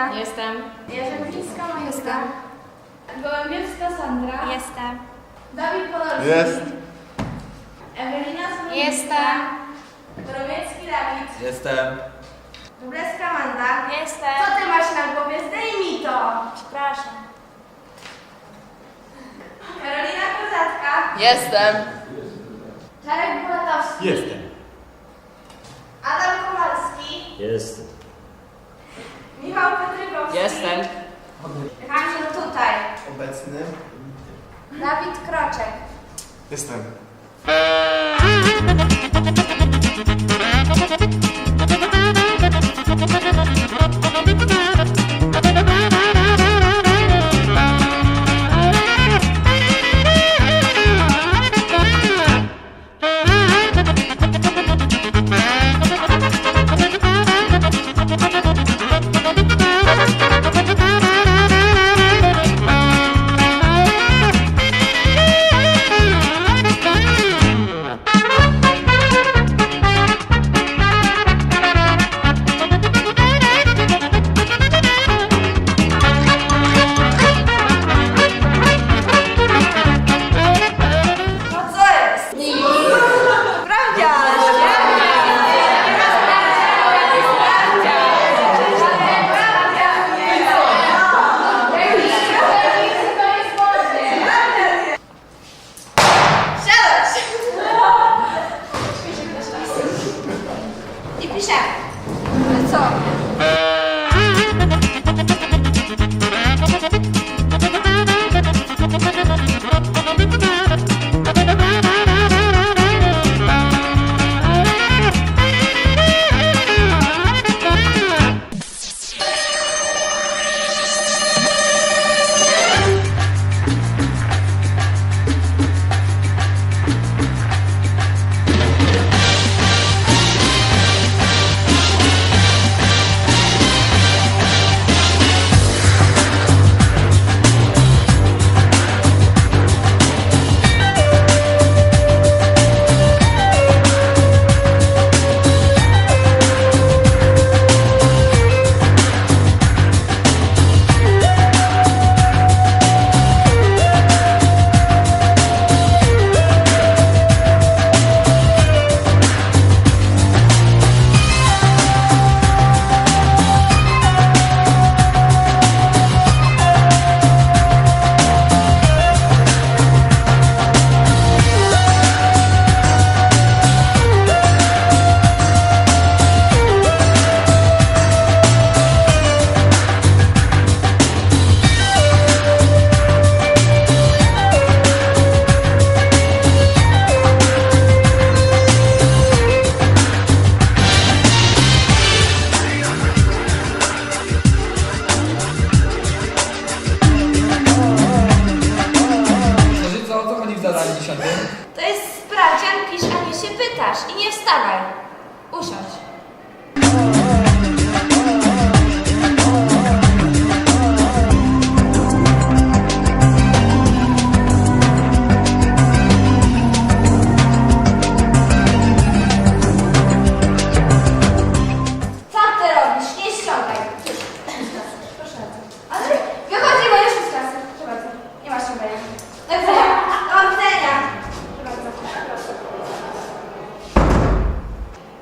Katarzyna. Jestem. Jerzeblińska Monika. Gołębiewska Sandra. Jestem. Dawid Podolski. Jest. Ewelina Słowicka. Jestem. Borowiecki Dawid. Jestem. Wróblewska Amanda. Jestem. Co ty masz na głowie? Zdejmij to. Przepraszam. Karolina Kozatka. Jestem. Czarek Bulatowski. Jestem. Adam Kowalski. Jestem. Michał Piotrykowski. Jestem. Kamil tutaj. Obecny. Dawid Kroczek. Jestem. No co?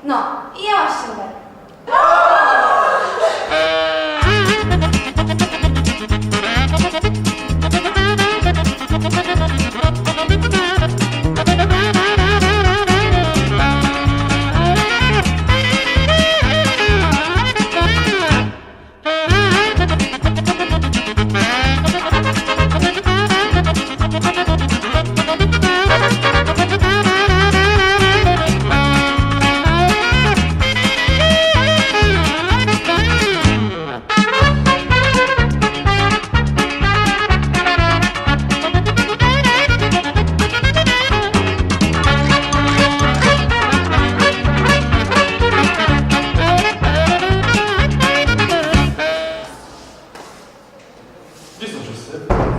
No, i ja mam ściągać. Дійсно, щось.